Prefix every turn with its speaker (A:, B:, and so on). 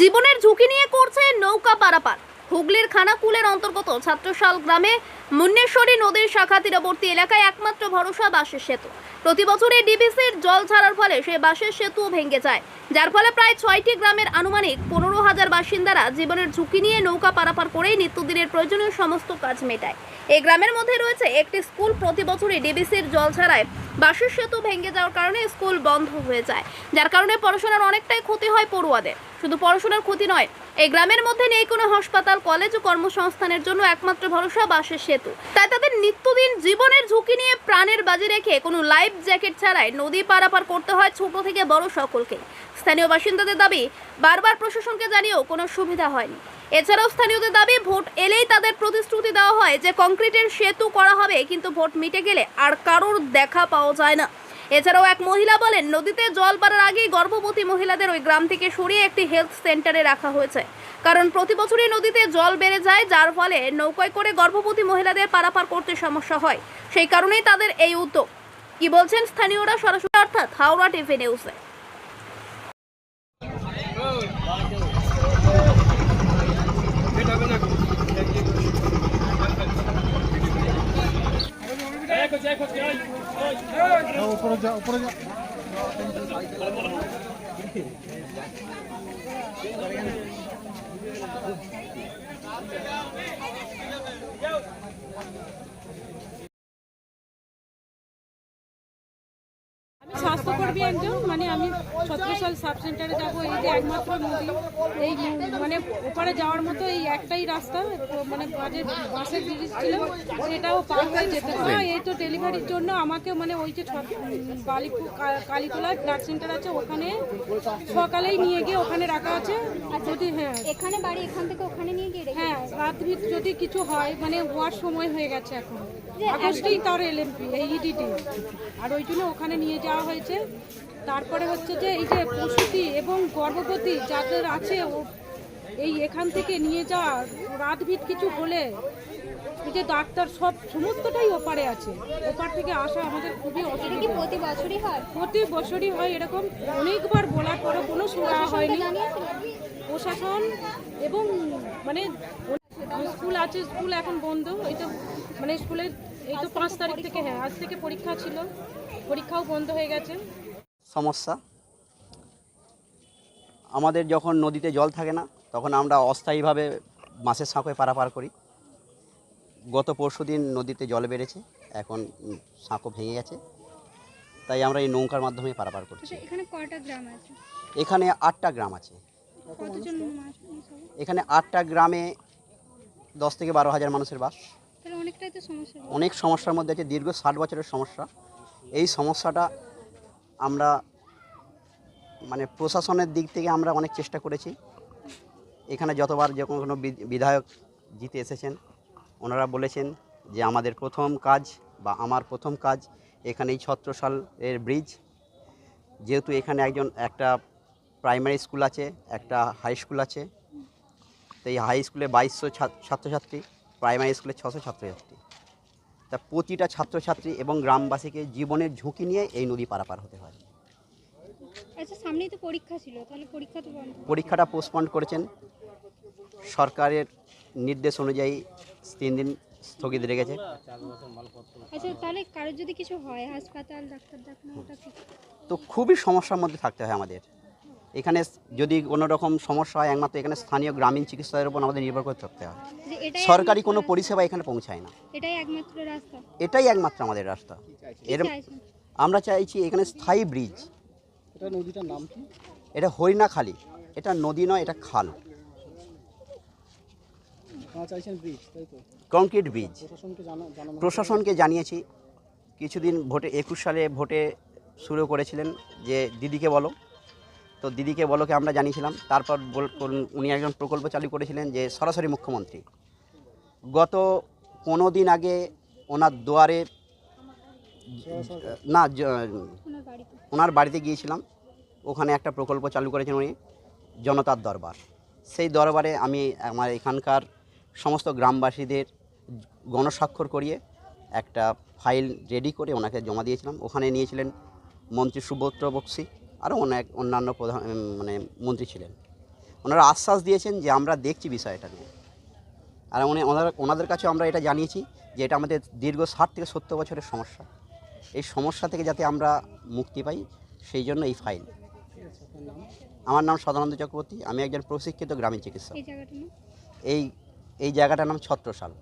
A: জীবনের ঝুঁকি নিয়ে করছে নৌকা পারাপার। হুগলির খানাকুলের অন্তর্গত ছাত্রশাল গ্রামে মুন্নেশ্বরী নদীর শাখা তীরবর্তী এলাকায় একমাত্র ভরসা বাঁশের সেতু। প্রতি বছরই ডিবিসির জল ছাড়ার ফলে সে বাঁশের সেতুও ভেঙে যায়। যার ফলে প্রায় ছয়টি গ্রামের আনুমানিক পনেরো হাজার বাসিন্দারা জীবনের ঝুঁকি নিয়ে নৌকা পারাপার করেই নিত্যদিনের প্রয়োজনীয় সমস্ত কাজ মেটায়। এই গ্রামের মধ্যে রয়েছে একটি স্কুল। প্রতি বছরই ডিবিসির জল ছাড়ায় বাঁশের সেতু ভেঙে যাওয়ার কারণে স্কুল বন্ধ হয়ে যায়। যার কারণে পড়াশোনার অনেকটাই ক্ষতি হয় পড়ুয়াদের। শুধু পড়াশোনার ক্ষতি নয়, এই গ্রামের মধ্যে নেই কোনো হাসপাতাল, কলেজ ও কর্মসংস্থানের জন্য একমাত্র ভরসা বাঁশের সেতু। তাই তাদের নিত্যদিন জীবনের ঝুঁকি নিয়ে প্রাণের বাজি রেখে কোনো লাইফ জ্যাকেট ছাড়াই নদী পারাপার করতে হয় ছোট থেকে বড় সকলকে। স্থানীয় বাসিন্দাদের দাবি, বারবার প্রশাসনকে জানিয়েও কোনো সুবিধা হয়নি। এছাড়াও স্থানীয়দের দাবি, ভোট এলেই তাদের প্রতিশ্রুতি দেওয়া হয় যে কংক্রিটের সেতু করা হবে, কিন্তু ভোট মিটে গেলে আর কারোর দেখা পাওয়া যায় না। এছাড়াও এক মহিলা বলেন, নদীতে জল বাড়ার আগেই গর্ভবতী মহিলাদের ওই গ্রাম থেকে সরিয়ে একটি হেলথ সেন্টারে রাখা হয়েছে। কারণ প্রতি বছরই নদীতে জল বেড়ে যায়, যার ফলে নৌকায় করে গর্ভবতী মহিলাদের পারাপার করতে সমস্যা হয়। সেই কারণেই তাদের এই উদ্যোগ। কি বলছেন স্থানীয়রা? সরাসরি অর্থাৎ হাওড়া টিভি নিউজে।
B: উপরে যা উপরে যা
C: আমি স্বাস্থ্যকর্মী একজন মানে আমি ছত্রসাল সাব সেন্টারে যাব এই যে একমাত্র নদী এই মানে ওপারে যাওয়ার মতো এই একটাই রাস্তা মানে বাজে বাসের ব্রিজ ছিল সেটাও পার হয়ে যেতে হয় এই তো ডেলিভারির জন্য আমাকে মানে ওই যে বালিপুর কালীতলা ব্লাড সেন্টার আছে ওখানে সকালেই নিয়ে গিয়ে ওখানে রাখা আছে। যদি হ্যাঁ।
D: এখানে বাড়ি এখান থেকে ওখানে নিয়ে গিয়ে
C: হ্যাঁ রাত ভিত যদি কিছু হয় মানে হওয়ার সময় হয়ে গেছে এখন। আগস্টেই তার এলএমপি এই ইডিটি আর ওই জন্য ওখানে নিয়ে যাওয়া হয়েছে। তারপরে হচ্ছে যে এই যে প্রসূতি এবং গর্ভবতী যাদের আছে ও এই এখান থেকে নিয়ে যাওয়া রাত ভিত কিছু হলে এই যে ডাক্তার সব সমস্তটাই ওপারে আছে। ওপার থেকে আসা আমাদের খুবই অসুবিধা।
D: প্রতি বছরই হয়?
C: প্রতি বছরই হয় এরকম। অনেকবার বলার পরে কোনো সুরা হয়নি। প্রশাসন এবং মানে স্কুল আছে স্কুল এখন বন্ধ। এই তো মানে স্কুলের এই তো পাঁচ তারিখ থেকে হ্যাঁ আজ থেকে পরীক্ষা ছিল। পরীক্ষাও বন্ধ হয়ে গেছে।
E: সমস্যা। আমাদের যখন নদীতে জল থাকে না তখন আমরা অস্থায়ীভাবে মাছের সাঁকোয় পারাপার করি। গত পরশু দিন নদীতে জল বেড়েছে এখন সাঁকো ভেঙে গেছে। তাই আমরা এই নৌকার মাধ্যমে পারাপার করছি।
D: আচ্ছা এখানে কয়টা গ্রাম আছে?
E: এখানে আটটা গ্রাম আছে।
D: কতজন মানুষ সব?
E: এখানে আটটা গ্রামে দশ থেকে বারো হাজার মানুষের বাস।
D: অনেকটাই তো সমস্যা।
E: অনেক সমস্যার মধ্যে আছে দীর্ঘ ষাট বছরের সমস্যা। এই সমস্যাটা আমরা মানে প্রশাসনের দিক থেকে আমরা অনেক চেষ্টা করেছি। এখানে যতবার যে কোনো বিধায়ক জিতে এসেছেন, ওনারা বলেছেন যে আমাদের প্রথম কাজ বা আমার প্রথম কাজ এখানে এই ছত্রসাল এর ব্রিজ যেহেতু এখানে একজন, একটা প্রাইমারি স্কুল আছে, একটা হাই স্কুল আছে। তো এই হাই স্কুলে বাইশশো ছাত্রছাত্রী প্রাইমারি স্কুলে ছশো ছাত্রছাত্রী। তা প্রতিটা ছাত্রছাত্রী এবং গ্রামবাসীকে জীবনের ঝুঁকি নিয়ে এই নদী পারাপার হতে হয়।
D: আচ্ছা সামনেই তো পরীক্ষা ছিল তাহলে পরীক্ষা তো
E: পরীক্ষাটা পোস্টপন্ড করেছেন। সরকারের নির্দেশ অনুযায়ী তিন দিন স্থগিত রেখেছে
D: আচ্ছা তাহলে কারোর যদি কিছু হয় হাসপাতাল ডাক্তার দেখানো
E: তো খুবই সমস্যার মধ্যে থাকতে হয় আমাদের। এখানে যদি কোনো রকম সমস্যা হয় একমাত্র এখানে স্থানীয় গ্রামীণ চিকিৎসার উপর আমাদের নির্ভর করে থাকতে হয়। সরকারি কোনো পরিষেবা এখানে পৌঁছায় না।
D: এটাই একমাত্র রাস্তা।
E: এটাই একমাত্র আমাদের রাস্তা। এর আমরা চাইছি এখানে স্থায়ী ব্রিজ।
B: এটা নদীটার নাম কি?
E: এটা হরিণাখালি। এটা নদী নয় এটা খাল। Concrete bridge.
B: প্রশাসনকে
E: জানিয়েছি। কিছুদিন ভোটে একুশ সালে ভোটে শুরু করেছিলেন। যে দিদিকে বলো। তো দিদিকে বলোকে আমরা জানিয়েছিলাম। তারপর উনি একজন প্রকল্প চালু করেছিলেন যে সরাসরি মুখ্যমন্ত্রী। গত পনেরো দিন আগে ওনার দুয়ারে, না
D: ওনার বাড়িতে
E: ওনার বাড়িতে গিয়েছিলাম। ওখানে একটা প্রকল্প চালু করেছেন উনি, জনতার দরবার। সেই দরবারে আমি আমার এখানকার সমস্ত গ্রামবাসীদের গণস্বাক্ষর করিয়ে একটা ফাইল রেডি করে ওনাকে জমা দিয়েছিলাম। ওখানে নিয়েছিলেন মন্ত্রী সুব্রত বক্সি। আরও অনেক অন্যান্য প্রধান মানে মন্ত্রী ছিলেন। ওনারা আশ্বাস দিয়েছেন যে আমরা দেখছি বিষয়টা নিয়ে। আর উনি ওনারা ওনাদের কাছেও আমরা এটা জানিয়েছি যে এটা আমাদের দীর্ঘ ষাট থেকে সত্তর বছরের সমস্যা। এই সমস্যা থেকে যাতে আমরা মুক্তি পাই সেই জন্য এই ফাইল। আমার নাম সদানন্দ চক্রবর্তী আমি একজন প্রশিক্ষিত গ্রামীণ চিকিৎসক।
D: এই
E: এই এই জায়গাটার নাম ছত্রসাল